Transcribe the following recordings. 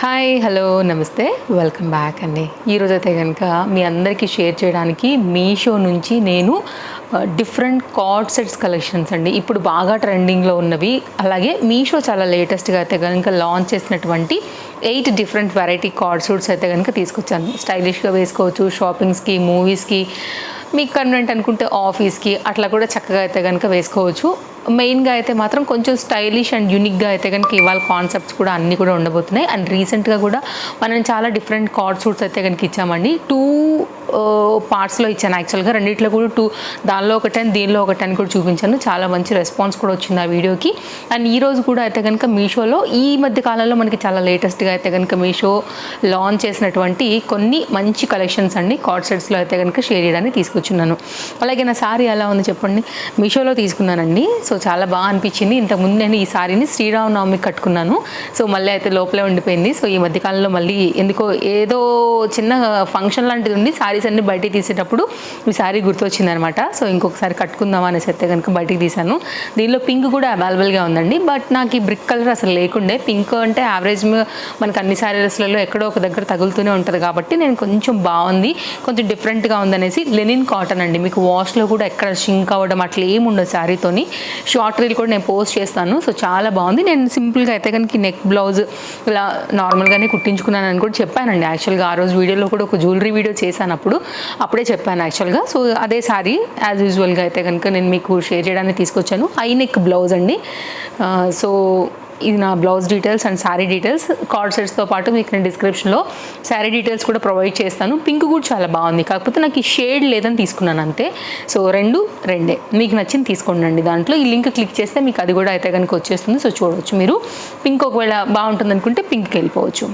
Hi hello నమస్తే. Welcome back అండి. ఈరోజు అయితే కనుక మీ అందరికీ షేర్ చేయడానికి మీషో నుంచి నేను డిఫరెంట్ కార్డ్ సెట్స్ కలెక్షన్స్ అండి. ఇప్పుడు బాగా ట్రెండింగ్లో ఉన్నవి. అలాగే మీషో చాలా లేటెస్ట్గా అయితే కనుక లాంచ్ చేసినటువంటి eight different variety card suits అయితే కనుక తీసుకొచ్చాను. స్టైలిష్గా వేసుకోవచ్చు షాపింగ్స్కి మూవీస్కి మీకు కన్వెంట్ అనుకుంటే ఆఫీస్కి అట్లా కూడా చక్కగా అయితే కనుక వేసుకోవచ్చు. మెయిన్గా అయితే మాత్రం కొంచెం స్టైలిష్ అండ్ యూనిక్గా అయితే కనుక ఇవాళ కాన్సెప్ట్స్ కూడా అన్నీ కూడా ఉండబోతున్నాయి. అండ్ రీసెంట్గా కూడా మనం చాలా డిఫరెంట్ కార్డ్ సూట్స్ అయితే కనుక ఇచ్చామండి. టూ పార్ట్స్లో ఇచ్చాను. యాక్చువల్గా రెండిట్లో కూడా టూ దానిలో ఒకటి అని దీనిలో ఒకటి అని కూడా చూపించాను. చాలా మంచి రెస్పాన్స్ కూడా వచ్చింది ఆ వీడియోకి. అండ్ ఈరోజు కూడా అయితే కనుక మీషోలో ఈ మధ్య కాలంలో మనకి చాలా లేటెస్ట్గా అయితే కనుక మీషో లాంచ్ చేసినటువంటి కొన్ని మంచి కలెక్షన్స్ అండి కార్డ్ సెట్స్లో అయితే కనుక షేర్ చేయడానికి తీసుకొచ్చున్నాను. అలాగే నా సారీ ఎలా ఉంది చెప్పండి? మీషోలో తీసుకున్నానండి. సో చాలా బాగా అనిపించింది. ఇంతకుముందు నేను ఈ సారీని శ్రీరామనవమికి కట్టుకున్నాను. సో మళ్ళీ అయితే లోపలే ఉండిపోయింది. సో ఈ మధ్యకాలంలో మళ్ళీ ఎందుకో ఏదో చిన్న ఫంక్షన్ లాంటిది ఉండి శారీస్ అన్ని బయటికి తీసేటప్పుడు ఈ శారీ గుర్తొచ్చిందనమాట. సో ఇంకొకసారి కట్టుకుందాం అనేసి అయితే కనుక బయటికి తీశాను. దీనిలో పింక్ కూడా అవైలబుల్గా ఉందండి. బట్ నాకు ఈ బ్రిక్ కలర్ అసలు లేకుండే. పింక్ అంటే యావరేజ్ మనకు అన్ని సారీస్లలో ఎక్కడో ఒక దగ్గర తగులుతూనే ఉంటుంది కాబట్టి నేను కొంచెం బాగుంది. కొంచెం డిఫరెంట్గా ఉందనేసి లెనిన్ కాటన్ అండి. మీకు వాష్లో కూడా ఎక్కడ షింక్ అవ్వడం అట్లా ఏముండదు శారీతోని షార్ట్ రీల్ కూడా నేను పోస్ట్ చేస్తాను. సో చాలా బాగుంది. నేను సింపుల్గా అయితే కనుక నెక్ బ్లౌజ్ ఇలా నార్మల్గానే కుట్టించుకున్నాను అని కూడా చెప్పానండి. యాక్చువల్గా ఆ రోజు వీడియోలో కూడా ఒక జ్యువెలరీ వీడియో చేశాను అప్పుడు అప్పుడే చెప్పాను యాక్చువల్గా సో అదే సారీ యాజ్ యూజువల్గా అయితే కనుక నేను మీకు షేర్ చేయడానికి తీసుకొచ్చాను. ఐ నెక్ బ్లౌజ్ అండి. సో ఇది నా blouse details and sari details cord సెట్స్తో పాటు మీకు నేను డిస్క్రిప్షన్లో శారీ డీటెయిల్స్ కూడా ప్రొవైడ్ చేస్తాను. పింక్ కూడా చాలా బాగుంది. కాకపోతే నాకు ఈ షేడ్ లేదని తీసుకున్నాను అంతే. సో రెండు రెండే. మీకు నచ్చింది తీసుకోండి దాంట్లో. ఈ లింక్ క్లిక్ చేస్తే మీకు అది కూడా అయితే కనుక వచ్చేస్తుంది. సో చూడవచ్చు మీరు. పింక్ ఒకవేళ బాగుంటుంది అనుకుంటే పింక్కి వెళ్ళిపోవచ్చు.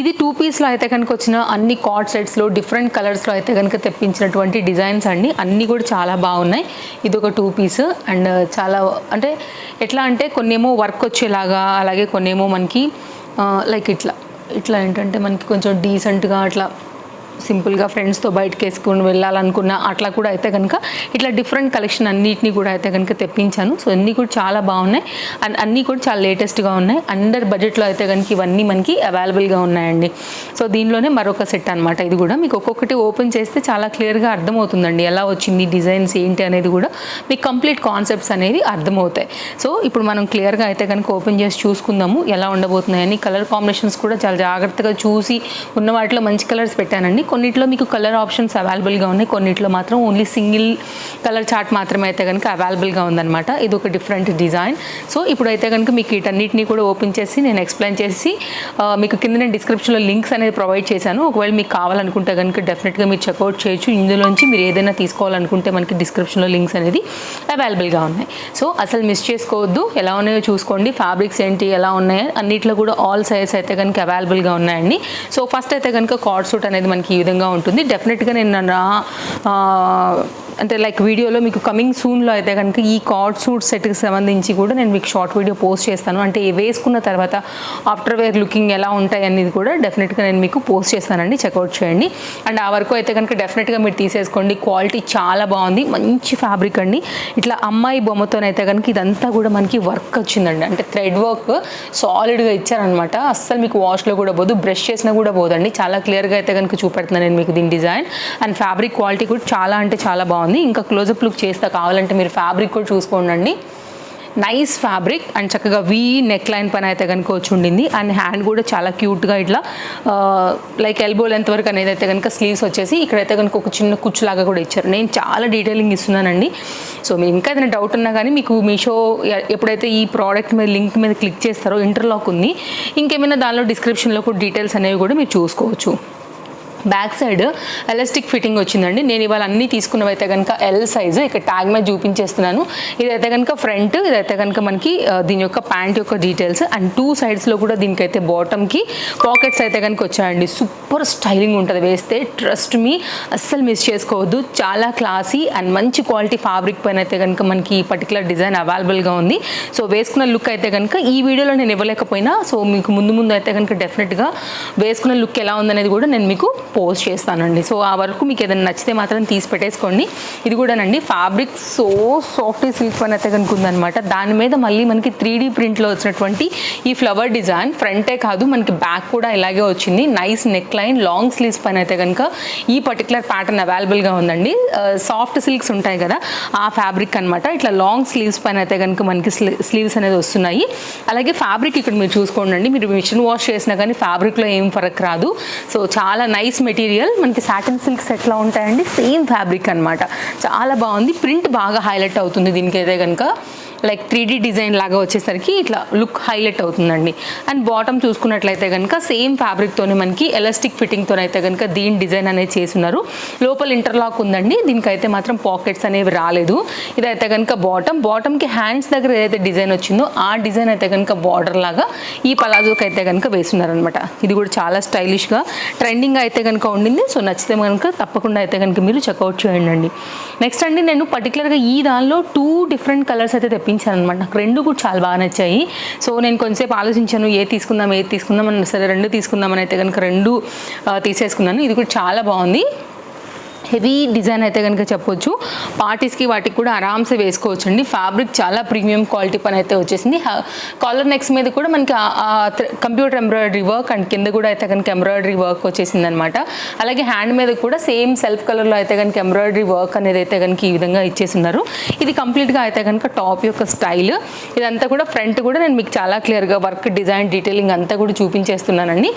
ఇది టూ పీస్లో అయితే కనుక వచ్చిన అన్ని కార్డ్ సెట్స్లో డిఫరెంట్ కలర్స్లో అయితే కనుక తెప్పించినటువంటి డిజైన్స్ అండి. అన్నీ కూడా చాలా బాగున్నాయి. ఇది ఒక టూ పీస్ అండ్ చాలా అంటే ఎట్లా అంటే కొన్ని ఏమో వర్క్ వచ్చేలాగా అలాగే కొన్ని ఏమో మనకి లైక్ ఇట్లా ఇట్లా ఏంటంటే మనకి కొంచెం డీసెంట్గా అట్లా సింపుల్గా ఫ్రెండ్స్తో బయటకు వేసుకుని వెళ్ళాలనుకున్న అట్లా కూడా అయితే కనుక ఇట్లా డిఫరెంట్ కలెక్షన్ అన్నిటిని కూడా అయితే కనుక తెప్పించాను. సో అన్నీ కూడా చాలా బాగున్నాయి. అండ్ అన్నీ కూడా చాలా లేటెస్ట్గా ఉన్నాయి. అండర్ బడ్జెట్లో అయితే కనుక ఇవన్నీ మనకి అవైలబుల్గా ఉన్నాయండి. సో దీనిలోనే మరొక సెట్ అనమాట ఇది కూడా. మీకు ఒక్కొక్కటి ఓపెన్ చేస్తే చాలా క్లియర్గా అర్థమవుతుందండి. ఎలా వచ్చింది డిజైన్స్ ఏంటి అనేది కూడా మీకు కంప్లీట్ కాన్సెప్ట్స్ అనేవి అర్థమవుతాయి. సో ఇప్పుడు మనం క్లియర్గా అయితే కనుక ఓపెన్ చేసి చూసుకుందాము. ఎలా ఉండబోతున్నాయని కలర్ కాంబినేషన్స్ కూడా చాలా జాగ్రత్తగా చూసి ఉన్న వాటిలో మంచి కలర్స్ పెట్టానండి. కొన్నిట్లో మీకు కలర్ ఆప్షన్స్ అవైలబుల్గా ఉన్నాయి. కొన్నిట్లో మాత్రం ఓన్లీ సింగిల్ కలర్ చార్ట్ మాత్రమే అయితే కనుక అవైలబుల్గా ఉందన్నమాట. ఇది ఒక డిఫరెంట్ డిజైన్. సో ఇప్పుడు అయితే కనుక మీకు వీటన్నిటిని కూడా ఓపెన్ చేసి నేను ఎక్స్ప్లెయిన్ చేసి మీకు కింద నేను డిస్క్రిప్షన్లో లింక్స్ అనేది ప్రొవైడ్ చేశాను. ఒకవేళ మీకు కావాలనుకుంటే కనుక డెఫినెట్గా మీరు చెక్అవుట్ చేయొచ్చు. ఇందులోంచి మీరు ఏదైనా తీసుకోవాలనుకుంటే మనకి డిస్క్రిప్షన్లో లింక్స్ అనేది అవైలబుల్గా ఉన్నాయి. సో అసలు మిస్ చేసుకోవద్దు. ఎలా ఉన్నాయో చూసుకోండి. ఫ్యాబ్రిక్స్ ఏంటి? ఎలా ఉన్నాయో? అన్నిట్లో కూడా ఆల్ సైజ్ అయితే కనుక అవైలబుల్గా ఉన్నాయండి. సో ఫస్ట్ అయితే కనుక కార్డ్ సూట్ అనేది మనకి విధంగా ఉంటుంది. డెఫినెట్గా నేను నా అంటే లైక్ వీడియోలో మీకు కమింగ్ సూన్లో అయితే కనుక ఈ కార్డ్ సూట్ సెట్కి సంబంధించి కూడా నేను మీకు షార్ట్ వీడియో పోస్ట్ చేస్తాను. అంటే వేసుకున్న తర్వాత ఆఫ్టర్ వేర్ లుకింగ్ ఎలా ఉంటాయి అనేది కూడా డెఫినెట్గా నేను మీకు పోస్ట్ చేస్తానండి. చెక్అవుట్ చేయండి. అండ్ ఆ వరకు అయితే కనుక డెఫినెట్గా మీరు తీసేసుకోండి. క్వాలిటీ చాలా బాగుంది. మంచి ఫ్యాబ్రిక్ అండి. ఇట్లా అమ్మాయి బొమ్మతోనైతే కనుక ఇదంతా కూడా మనకి వర్క్ వచ్చిందండి. అంటే థ్రెడ్ వర్క్ సాలిడ్గా ఇచ్చారనమాట అస్సలు మీకు వాష్లో కూడా పోదు. బ్రష్ చేసినా కూడా పోదండి. చాలా క్లియర్గా అయితే కనుక చూపెడుతున్నాను నేను మీకు దీని డిజైన్ అండ్ ఫ్యాబ్రిక్ క్వాలిటీ కూడా చాలా అంటే చాలా బాగుంది. ఇంకా క్లోజప్ లుక్ చేస్తా కావాలంటే మీరు ఫ్యాబ్రిక్ కూడా చూసుకోండి నైస్ ఫ్యాబ్రిక్ అండ్ చక్కగా వీ నెక్ లైన్ పని అయితే కనుక వచ్చి ఉండింది. అండ్ హ్యాండ్ కూడా చాలా క్యూట్గా ఇట్లా లైక్ ఎల్బో లెంత్ వరకు అనేది అయితే కనుక స్లీవ్స్ వచ్చేసి ఇక్కడైతే కనుక ఒక చిన్న కుచ్చులాగా కూడా ఇచ్చారు. నేను చాలా డీటెయిలింగ్ ఇస్తున్నానండి. సో మీరు ఇంకా ఏదైనా డౌట్ ఉన్నా కానీ మీకు మీషో ఎప్పుడైతే ఈ ప్రోడక్ట్ మీద లింక్ మీద క్లిక్ చేస్తారో ఇంటర్లాక్ ఉంది. ఇంకేమైనా దానిలో డిస్క్రిప్షన్లో కూడా డీటెయిల్స్ అనేవి కూడా మీరు చూసుకోవచ్చు. బ్యాక్ సైడ్ ఎలాస్టిక్ ఫిట్టింగ్ వచ్చిందండి. నేను ఇవాళ అన్నీ తీసుకున్నవైతే కనుక ఎల్ సైజు ఇక్కడ ట్యాగ్ మీద చూపించేస్తున్నాను. ఇదైతే కనుక ఫ్రంట్ ఇదైతే కనుక మనకి దీని యొక్క ప్యాంట్ యొక్క డీటెయిల్స్ అండ్ టూ సైడ్స్లో కూడా దీనికైతే బాటమ్కి పాకెట్స్ అయితే కనుక వచ్చాయండి. సూపర్ స్టైలింగ్ ఉంటుంది. వేస్తే ట్రస్ట్ మీ అస్సలు మిస్ చేసుకోవద్దు. చాలా క్లాసీ అండ్ మంచి క్వాలిటీ ఫ్యాబ్రిక్ పైన అయితే కనుక మనకి ఈ పర్టికులర్ డిజైన్ అవైలబుల్గా ఉంది. సో వేసుకున్న లుక్ అయితే కనుక ఈ వీడియోలో నేను ఇవ్వలేకపోయినా. సో మీకు ముందు ముందు అయితే కనుక డెఫినెట్గా వేసుకున్న లుక్ ఎలా ఉందనేది కూడా నేను మీకు పోస్ట్ చేస్తానండి. సో ఆ వరకు మీకు ఏదైనా నచ్చితే మాత్రం తీసి పెట్టేసుకోండి. ఇది కూడానండి ఫ్యాబ్రిక్ సో సాఫ్ట్ సిల్క్ పని అయితే కనుక ఉందన్నమాట. దాని మీద మళ్ళీ మనకి త్రీ డీ ప్రింట్లో వచ్చినటువంటి ఈ ఫ్లవర్ డిజైన్ ఫ్రంటే కాదు మనకి బ్యాక్ కూడా ఇలాగే వచ్చింది. Nice neck line long sleeves పైన అయితే కనుక ఈ పర్టికులర్ ప్యాటర్న్ అవైలబుల్గా ఉందండి. సాఫ్ట్ సిల్క్స్ ఉంటాయి కదా ఆ ఫ్యాబ్రిక్ అనమాట ఇట్లా లాంగ్ స్లీవ్స్ పైన అయితే కనుక మనకి స్లీవ్స్ అనేది వస్తున్నాయి. అలాగే ఫ్యాబ్రిక్ ఇక్కడ మీరు చూసుకోండి మీరు మిషన్ వాష్ చేసినా కానీ ఫ్యాబ్రిక్లో ఏం ఫరక్ రాదు. సో చాలా నైస్ మెటీరియల్ మనకి సాటిన్ సిల్క్స్ ఎట్లా ఉంటాయండి? సేమ్ ఫ్యాబ్రిక్ అనమాట చాలా బాగుంది. ప్రింట్ బాగా హైలైట్ అవుతుంది దీనికైతే కనుక లైక్ త్రీ డిజైన్ లాగా వచ్చేసరికి ఇట్లా లుక్ హైలైట్ అవుతుందండి. అండ్ బాటమ్ చూసుకున్నట్లయితే కనుక సేమ్ ఫ్యాబ్రిక్తోనే మనకి ఎలాస్టిక్ ఫిట్టింగ్తో అయితే కనుక దీని డిజైన్ అనేది చేస్తున్నారు. లోపల ఇంటర్లాక్ ఉందండి. దీనికైతే మాత్రం పాకెట్స్ అనేవి రాలేదు. ఇదైతే కనుక బాటమ్. బాటమ్కి హ్యాండ్స్ దగ్గర ఏదైతే డిజైన్ వచ్చిందో ఆ డిజైన్ అయితే కనుక బార్డర్ లాగా ఈ పలాజోకి అయితే కనుక వేస్తున్నారనమాట ఇది కూడా చాలా స్టైలిష్గా ట్రెండింగ్ అయితే కనుక ఉండింది. సో నచ్చితే కనుక తప్పకుండా అయితే కనుక మీరు చెక్అవుట్ చేయండి నెక్స్ట్ అండి నేను పర్టికులర్గా ఈ దానిలో టూ డిఫరెంట్ కలర్స్ అయితే తెప్పించాను అనమాట నాకు రెండు కూడా చాలా బాగా నచ్చాయి. సో నేను కొంచెంసేపు ఆలోచించాను ఏ తీసుకుందాం ఏది తీసుకుందాం అని సరే రెండు తీసుకుందామని అయితే కనుక రెండు తీసేసుకున్నాను. ఇది కూడా చాలా బాగుంది. హెవీ డిజైన్ అయితే కనుక చెప్పొచ్చు. పార్టీస్కి వాటికి కూడా ఆరామ్సే వేసుకోవచ్చు అండి ఫ్యాబ్రిక్ చాలా ప్రీమియం క్వాలిటీ పని అయితే వచ్చేసింది. కాలర్ నెక్స్ మీద కూడా మనకి కంప్యూటర్ ఎంబ్రాయిడరీ వర్క్ అండ్ కింద కూడా అయితే కనుక ఎంబ్రాయిడరీ వర్క్ వచ్చేసింది అనమాట అలాగే హ్యాండ్ మీద కూడా సేమ్ సెల్ఫ్ కలర్లో అయితే కనుక ఎంబ్రాయిడరీ వర్క్ అనేది అయితే కనుక ఈ విధంగా ఇచ్చేస్తున్నారు. ఇది కంప్లీట్గా అయితే కనుక టాప్ యొక్క స్టైల్. ఇదంతా కూడా ఫ్రంట్ కూడా నేను మీకు చాలా క్లియర్గా వర్క్ డిజైన్ డీటెయిలింగ్ అంతా కూడా చూపించేస్తున్నానండి.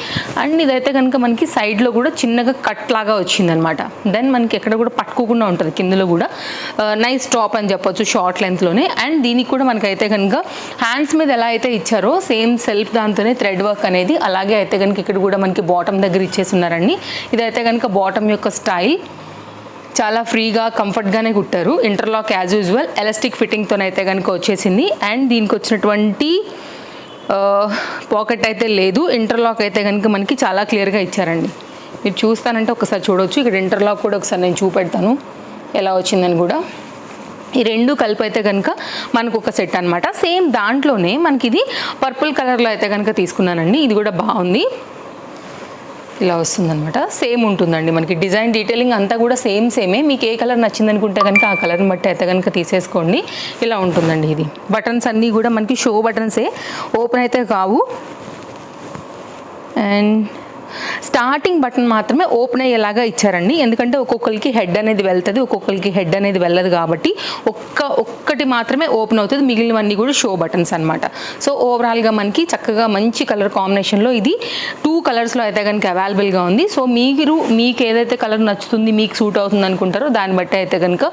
అండ్ ఇదైతే కనుక మనకి సైడ్లో కూడా చిన్నగా కట్ లాగా వచ్చిందనమాట. దెన్ మనకి ఎక్కడ కూడా పట్టుకోకుండా ఉంటుంది కిందలో కూడా. నైస్ టాప్ అని చెప్పొచ్చు షార్ట్ లెంత్లోనే అండ్ దీనికి కూడా మనకైతే కనుక హ్యాండ్స్ మీద ఎలా అయితే ఇచ్చారో సేమ్ సెల్ఫ్ దాంతోనే థ్రెడ్ వర్క్ అనేది అలాగే అయితే కనుక ఇక్కడ కూడా మనకి బాటమ్ దగ్గర ఇచ్చేస్తున్నారండి. ఇదైతే కనుక బాటమ్ యొక్క స్టైల్ చాలా ఫ్రీగా కంఫర్ట్గానే కుట్టారు. ఇంటర్లాక్ యాజ్ యూజువల్ ఎలాస్టిక్ ఫిట్టింగ్తోనైతే కనుక వచ్చేసింది. అండ్ దీనికి వచ్చినటువంటి పాకెట్ అయితే లేదు. ఇంటర్లాక్ అయితే కనుక మనకి చాలా క్లియర్గా ఇచ్చారండి. మీరు చూస్తానంటే ఒకసారి చూడవచ్చు ఇక్కడ ఇంటర్లాక్ కూడా ఒకసారి నేను చూపెడతాను. ఎలా వచ్చిందని కూడా. ఈ రెండు కలిపి అయితే కనుక మనకు ఒక సెట్ అనమాట సేమ్ దాంట్లోనే మనకి ఇది పర్పుల్ కలర్లో అయితే కనుక తీసుకున్నానండి. ఇది కూడా బాగుంది. ఇలా వస్తుందనమాట సేమ్ ఉంటుందండి మనకి. డిజైన్ డీటెయిలింగ్ అంతా కూడా సేమ్ సేమే. మీకు ఏ కలర్ నచ్చింది అనుకుంటే కనుక ఆ కలర్ని బట్టి అయితే కనుక తీసేసుకోండి. ఇలా ఉంటుందండి ఇది. బటన్స్ అన్నీ కూడా మనకి షో బటన్సే ఓపెన్ అయితే కావు. అండ్ స్టార్టింగ్ బటన్ మాత్రమే ఓపెన్ అయ్యేలాగా ఇచ్చారండి. ఎందుకంటే ఒక్కొక్కరికి హెడ్ అనేది వెళ్తుంది ఒక్కొక్కరికి హెడ్ అనేది వెళ్ళదు కాబట్టి ఒక్క ఒక్కటి మాత్రమే ఓపెన్ అవుతుంది. మిగిలినవన్నీ కూడా షో బటన్స్ అనమాట సో ఓవరాల్గా మనకి చక్కగా మంచి కలర్ కాంబినేషన్లో ఇది టూ కలర్స్లో అయితే కనుక అవైలబుల్గా ఉంది. సో మీరు మీకు ఏదైతే కలర్ నచ్చుతుంది మీకు సూట్ అవుతుంది అనుకుంటారో దాన్ని బట్టి అయితే కనుక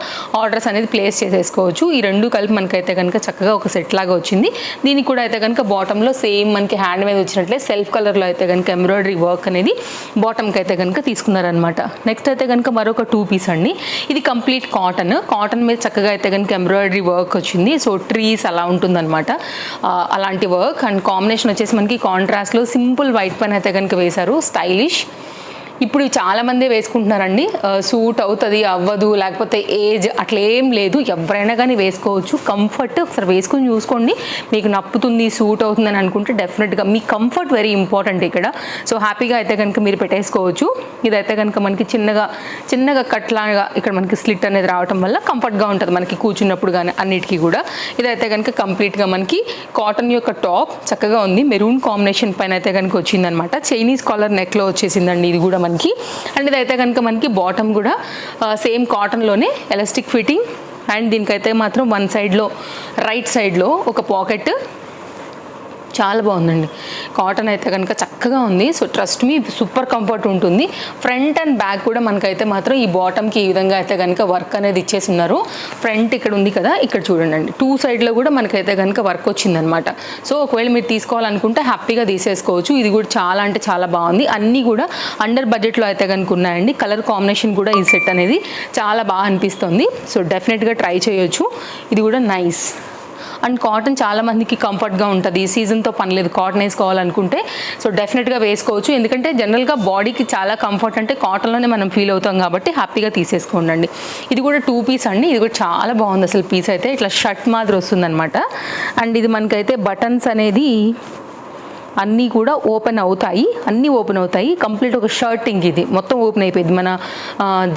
ఆర్డర్స్ అనేది ప్లేస్ చేసేసుకోవచ్చు. ఈ రెండు కలిపి మనకైతే కనుక చక్కగా ఒక సెట్ లాగా వచ్చింది. దీనికి కూడా అయితే కనుక బాటంలో సేమ్ మనకి హ్యాండ్ మీద వచ్చినట్లే సెల్ఫ్ కలర్లో అయితే కనుక ఎంబ్రాయిడరీ వర్క్ అనేది బాటమ్కి అయితే కనుక తీసుకున్నారనమాట నెక్స్ట్ అయితే కనుక మరొక టూ పీస్ అండి. ఇది కంప్లీట్ కాటన్ కాటన్ మీద చక్కగా అయితే కనుక ఎంబ్రాయిడరీ వర్క్ వచ్చింది. సో ట్రీస్ అలా ఉంటుందన్నమాట. అలాంటి వర్క్ అండ్ కాంబినేషన్ వచ్చేసి మనకి కాంట్రాస్ట్లో సింపుల్ వైట్ పైన అయితే కనుక వేశారు. స్టైలిష్ ఇప్పుడు చాలా మందే వేసుకుంటున్నారండి. సూట్ అవుతుంది అవ్వదు లేకపోతే ఏజ్ అట్లా ఏం లేదు. ఎవరైనా కానీ వేసుకోవచ్చు. కంఫర్ట్ ఒకసారి వేసుకొని చూసుకోండి. మీకు నప్పుతుంది సూట్ అవుతుంది అని అనుకుంటే డెఫినెట్గా మీ కంఫర్ట్ వెరీ ఇంపార్టెంట్ ఇక్కడ. సో హ్యాపీగా అయితే కనుక మీరు పెట్టేసుకోవచ్చు. ఇదైతే కనుక మనకి చిన్నగా చిన్నగా కట్లాగా ఇక్కడ మనకి స్లిట్ అనేది రావటం వల్ల కంఫర్ట్గా ఉంటుంది మనకి కూర్చున్నప్పుడు కానీ అన్నిటికీ కూడా. ఇదైతే కనుక కంప్లీట్గా మనకి కాటన్ యొక్క టాప్ చక్కగా ఉంది. మెరూన్ కాంబినేషన్ పైన అయితే కనుక వచ్చిందనమాట చైనీస్ కాలర్ నెక్లో వచ్చేసిందండి. ఇది కూడా మనకి. అండ్ ఇదైతే కనుక మనకి బాటమ్ కూడా సేమ్ కాటన్లోనే ఎలాస్టిక్ ఫిట్టింగ్ అండ్ దీనికైతే మాత్రం వన్ సైడ్లో రైట్ సైడ్లో ఒక పాకెట్ చాలా బాగుందండి. కాటన్ అయితే కనుక చక్కగా ఉంది. సో ట్రస్ట్ మీ సూపర్ కంఫర్ట్ ఉంటుంది. ఫ్రంట్ అండ్ బ్యాక్ కూడా మనకైతే మాత్రం ఈ బాటమ్కి ఈ విధంగా అయితే కనుక వర్క్ అనేది ఇచ్చేసి ఉన్నారు ఫ్రంట్ ఇక్కడ ఉంది కదా ఇక్కడ చూడండి. టూ సైడ్లో కూడా మనకైతే కనుక వర్క్ వచ్చిందనమాట. సో ఒకవేళ మీరు తీసుకోవాలనుకుంటే హ్యాపీగా తీసేసుకోవచ్చు. ఇది కూడా చాలా అంటే చాలా బాగుంది. అన్నీ కూడా అండర్ బడ్జెట్లో అయితే కనుక ఉన్నాయండి. కలర్ కాంబినేషన్ కూడా ఈ సెట్ అనేది చాలా బాగా అనిపిస్తుంది. సో డెఫినెట్గా ట్రై చేయొచ్చు. ఇది కూడా నైస్ అండ్ కాటన్ చాలా మందికి కంఫర్ట్గా ఉంటుంది. ఈ సీజన్తో పని లేదు. కాటన్ వేసుకోవాలనుకుంటే సో డెఫినెట్గా వేసుకోవచ్చు. ఎందుకంటే జనరల్గా బాడీకి చాలా కంఫర్ట్ అంటే కాటన్లోనే మనం ఫీల్ అవుతాం కాబట్టి హ్యాపీగా తీసేసుకోండి ఇది కూడా టూ పీస్ అండి. ఇది కూడా చాలా బాగుంది అసలు పీస్ అయితే. ఇట్లా షర్ట్ మాదిరి వస్తుందన్నమాట. అండ్ ఇది మనకైతే బటన్స్ అనేది అన్నీ కూడా ఓపెన్ అవుతాయి అన్నీ ఓపెన్ అవుతాయి. కంప్లీట్ ఒక షర్టింగ్ ఇది. మొత్తం ఓపెన్ అయిపోయింది. మన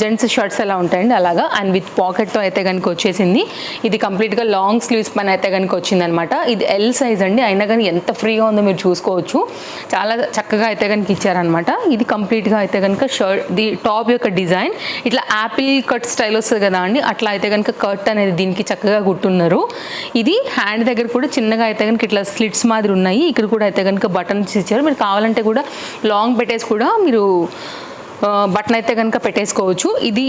జెంట్స్ షర్ట్స్ ఎలా ఉంటాయండి అలాగా. అండ్ విత్ పాకెట్తో అయితే కనుక వచ్చేసింది. ఇది కంప్లీట్గా లాంగ్ స్లీవ్స్ పని అయితే కనుక వచ్చిందనమాట. ఇది ఎల్ సైజ్ అండి. అయినా కానీ ఎంత ఫ్రీగా ఉందో మీరు చూసుకోవచ్చు. చాలా చక్కగా అయితే కనుక ఇచ్చారనమాట. ఇది కంప్లీట్గా అయితే కనుక షర్ట్ ది టాప్ యొక్క డిజైన్. ఇట్లా యాపిల్ కట్ స్టైల్ వస్తుంది కదా అండి. అట్లా అయితే కనుక కట్ అనేది దీనికి చక్కగా కుట్టున్నారు ఇది హ్యాండ్ దగ్గర కూడా చిన్నగా అయితే కనుక ఇట్లా స్లిట్స్ మాదిరి ఉన్నాయి. ఇక్కడ కూడా అయితే కనుక బటన్స్ ఇచ్చారు. మీరు కావాలంటే కూడా లాంగ్ పెట్టేసి కూడా మీరు బటన్ అయితే కనుక పెట్టేసుకోవచ్చు. ఇది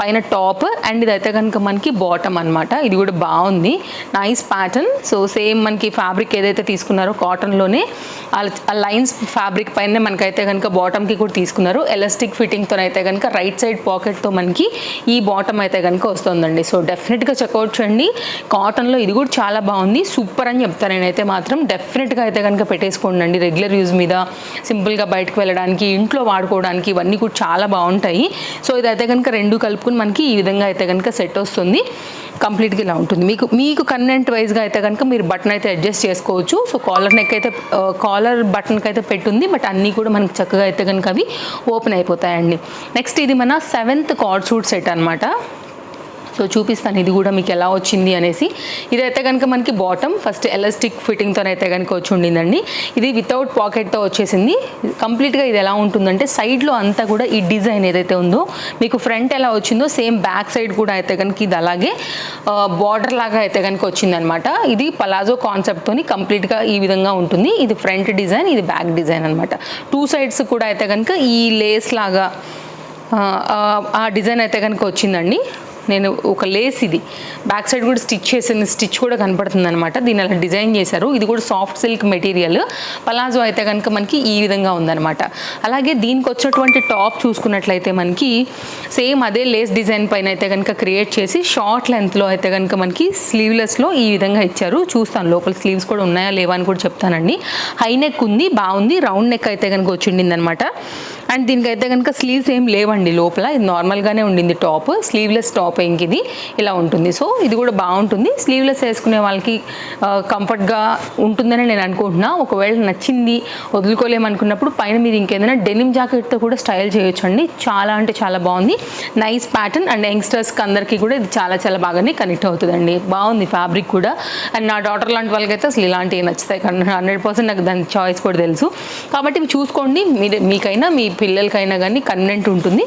పైన టాప్ అండ్ ఇదైతే కనుక మనకి బాటమ్ అన్నమాట. ఇది కూడా బాగుంది. నైస్ ప్యాటర్న్ సో సేమ్ మనకి ఫ్యాబ్రిక్ ఏదైతే తీసుకున్నారో కాటన్లోనే ఆ లైన్స్ ఫ్యాబ్రిక్ పైన మనకైతే కనుక బాటమ్కి కూడా తీసుకున్నారు. ఎలాస్టిక్ ఫిట్టింగ్తో అయితే కనుక రైట్ సైడ్ పాకెట్తో మనకి ఈ బాటమ్ అయితే కనుక వస్తుందండి. సో డెఫినెట్గా చెక్అవుట్ చేయండి. కాటన్లో ఇది కూడా చాలా బాగుంది. సూపర్ అని చెప్తాను నేనైతే మాత్రం. డెఫినెట్గా అయితే కనుక పెట్టేసుకోండి రెగ్యులర్ యూజ్ మీద సింపుల్గా బయటకు వెళ్ళడానికి ఇంట్లో వాడుకోవడానికి ఇవన్నీ కూడా చాలా బాగుంటాయి. సో ఇదైతే కనుక రెండు కలుపు కలుపుకొని మనకి ఈ విధంగా అయితే కనుక సెట్ వస్తుంది. కంప్లీట్గా ఇలా ఉంటుంది. మీకు మీకు కన్వెంట్ వైజ్గా అయితే కనుక మీరు బటన్ అయితే అడ్జస్ట్ చేసుకోవచ్చు. సో కాలర్ నెక్ అయితే కాలర్ బటన్కి అయితే పెట్టుంది. బట్ అన్నీ కూడా మనకి చక్కగా అయితే కనుక అవి ఓపెన్ అయిపోతాయండి. నెక్స్ట్ ఇది మన సెవెంత్ కార్డ్ సూట్ సెట్ అనమాట సో చూపిస్తాను ఇది కూడా మీకు ఎలా వచ్చింది అనేసి. ఇదైతే కనుక మనకి బాటమ్ ఫస్ట్ ఎలాస్టిక్ ఫిట్టింగ్తో అయితే కనుక వచ్చి ఉండిందండి. ఇది వితౌట్ పాకెట్తో వచ్చేసింది. కంప్లీట్గా ఇది ఎలా ఉంటుందంటే సైడ్లో అంతా కూడా ఈ డిజైన్ ఏదైతే ఉందో మీకు ఫ్రంట్ ఎలా వచ్చిందో సేమ్ బ్యాక్ సైడ్ కూడా అయితే కనుక ఇది అలాగే బార్డర్ లాగా అయితే కనుక వచ్చిందనమాట. ఇది పలాజో కాన్సెప్ట్తోని కంప్లీట్గా ఈ విధంగా ఉంటుంది. ఇది ఫ్రంట్ డిజైన్ ఇది బ్యాక్ డిజైన్ అనమాట. టూ సైడ్స్ కూడా అయితే కనుక ఈ లేస్ లాగా ఆ డిజైన్ అయితే కనుక వచ్చిందండి. నేను ఒక లేస్ ఇది. బ్యాక్ సైడ్ కూడా స్టిచ్ చేసిన స్టిచ్ కూడా కనపడుతుంది అనమాట దీని అలా డిజైన్ చేశారు. ఇది కూడా సాఫ్ట్ సిల్క్ మెటీరియల్ పలాజో అయితే కనుక మనకి ఈ విధంగా ఉందనమాట అలాగే దీనికి వచ్చినటువంటి టాప్ చూసుకున్నట్లయితే మనకి సేమ్ అదే లేస్ డిజైన్ పైన అయితే కనుక క్రియేట్ చేసి షార్ట్ లెంత్లో అయితే కనుక మనకి స్లీవ్లెస్లో ఈ విధంగా ఇచ్చారు. చూస్తాను లోపల స్లీవ్స్ కూడా ఉన్నాయా లేవా అని కూడా చెప్తానండి. హై నెక్ ఉంది బాగుంది. రౌండ్ నెక్ అయితే కనుక వచ్చిండింది అనమాట అండ్ దీనికి అయితే కనుక స్లీవ్స్ ఏం లేవండి లోపల. ఇది నార్మల్గానే ఉండింది టాప్ స్లీవ్లెస్ టాప్ ఇంక ఇది. ఇలా ఉంటుంది. సో ఇది కూడా బాగుంటుంది. స్లీవ్లెస్ వేసుకునే వాళ్ళకి కంఫర్ట్గా ఉంటుందని నేను అనుకుంటున్నా. ఒకవేళ నచ్చింది వదులుకోలేమనుకున్నప్పుడు పైన మీరు ఇంకేదైనా డెనిమ్ జాకెట్తో కూడా స్టైల్ చేయొచ్చు అండి చాలా అంటే చాలా బాగుంది. నైస్ ప్యాటర్న్ అండ్ యంగ్స్టర్స్కి అందరికీ కూడా ఇది చాలా చాలా బాగానే కనెక్ట్ అవుతుందండి. బాగుంది ఫ్యాబ్రిక్ కూడా. అండ్ నా డాటర్ లాంటి వాళ్ళకైతే అసలు ఇలాంటివి నచ్చుతాయి. కానీ హండ్రెడ్ పర్సెంట్ నాకు దాని చాయిస్ కూడా తెలుసు. కాబట్టి ఇవి చూసుకోండి. మీరు మీకైనా మీ పిల్లలకైనా కానీ కన్వెంట్ ఉంటుంది.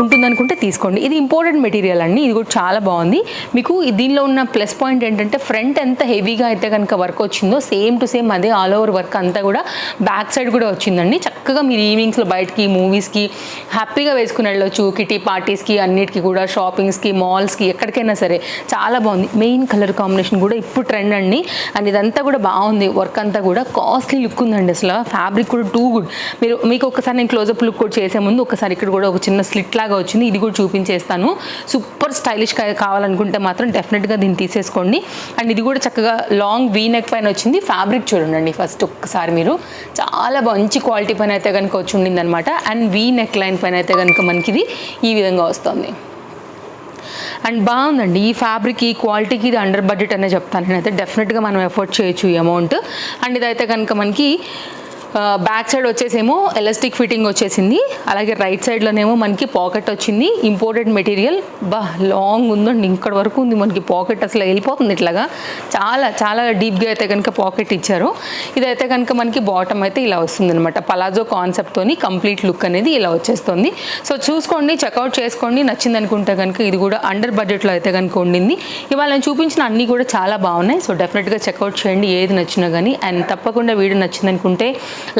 ఉంటుంది అనుకుంటే తీసుకోండి. ఇది ఇంపార్టెంట్ మెటీరియల్ అండి. ఇది కూడా చాలా బాగుంది. మీకు దీనిలో ఉన్న ప్లస్ పాయింట్ ఏంటంటే ఫ్రంట్ ఎంత హెవీగా అయితే కనుక వర్క్ వచ్చిందో సేమ్ టు సేమ్ అదే ఆల్ ఓవర్ వర్క్ అంతా కూడా బ్యాక్ సైడ్ కూడా వచ్చిందండి. చక్కగా మీరు ఈవినింగ్స్లో బయటకి మూవీస్కి హ్యాపీగా వేసుకుని వెళ్ళొచ్చు. కిటీ పార్టీస్కి అన్నిటికీ కూడా షాపింగ్స్కి మాల్స్కి ఎక్కడికైనా సరే. చాలా బాగుంది. మెయిన్ కలర్ కాంబినేషన్ కూడా ఇప్పుడు ట్రెండ్ అండి. అండ్ ఇదంతా కూడా బాగుంది. వర్క్ అంతా కూడా కాస్ట్లీ లుక్ ఉందండి అసలు. ఫ్యాబ్రిక్ కూడా టూ గుడ్ మీరు మీకు ఒకసారి నేను క్లోజప్ లుక్ కూడా చేసే ముందు ఒకసారి ఇక్కడ కూడా ఒక చిన్న స్లిట్ లాగా వచ్చింది. ఇది కూడా చూపించేస్తాను. సూపర్ స్టైలిష్ కావాలనుకుంటే మాత్రం డెఫినెట్గా దీన్ని తీసేసుకోండి. అండ్ ఇది కూడా చక్కగా లాంగ్ వీ నెక్ పైన వచ్చింది. ఫ్యాబ్రిక్ చూడండి ఫస్ట్ ఒక్కసారి మీరు. చాలా మంచి క్వాలిటీ పైన అయితే కనుక వచ్చి ఉండింది అనమాట అండ్ వీ నెక్ లైన్ పైన అయితే కనుక మనకి ఇది ఈ విధంగా వస్తుంది. అండ్ బాగుందండి. ఈ ఫ్యాబ్రిక్ ఈ క్వాలిటీకి ఇది అండర్ బడ్జెట్ అనే చెప్తాను. నేనైతే డెఫినెట్గా మనం ఎఫోర్డ్ చేయొచ్చు ఈ అమౌంట్ అండ్ ఇదైతే కనుక మనకి బ్యాక్ సైడ్ వచ్చేసేమో ఎలాస్టిక్ ఫిట్టింగ్ వచ్చేసింది. అలాగే రైట్ సైడ్లోనేమో మనకి పాకెట్ వచ్చింది. ఇంపోర్టెడ్ మెటీరియల్ బా లాంగ్ ఉందండి. ఇక్కడ వరకు ఉంది మనకి పాకెట్ అసలు వెళ్ళిపోతుంది ఇట్లాగా. చాలా చాలా డీప్గా అయితే కనుక పాకెట్ ఇచ్చారు. ఇదైతే కనుక మనకి బాటమ్ అయితే ఇలా వస్తుంది అనమాట పలాజో కాన్సెప్ట్తోని కంప్లీట్ లుక్ అనేది ఇలా వచ్చేస్తుంది. సో చూసుకోండి చెక్అవుట్ చేసుకోండి. నచ్చింది అనుకుంటే కనుక ఇది కూడా అండర్ బడ్జెట్లో అయితే కనుక ఉండింది. ఇవాళ నేను చూపించిన అన్నీ కూడా చాలా బాగున్నాయి. సో డెఫినెట్గా చెక్అవుట్ చేయండి. ఏది నచ్చినా కానీ అండ్ తప్పకుండా వీడియో నచ్చింది అనుకుంటే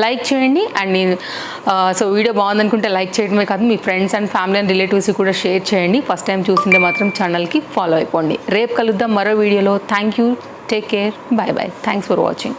లైక్ చేయండి అండ్ నేను సో వీడియో బాగుందనుకుంటే లైక్ చేయడమే కాదు మీ ఫ్రెండ్స్ అండ్ ఫ్యామిలీ అండ్ రిలేటివ్స్కి కూడా షేర్ చేయండి. ఫస్ట్ టైం చూసిందే మాత్రం ఛానల్కి ఫాలో అయిపోండి. రేపు కలుద్దాం మరో వీడియోలో. Thank you. Take care. Bye bye thanks for watching.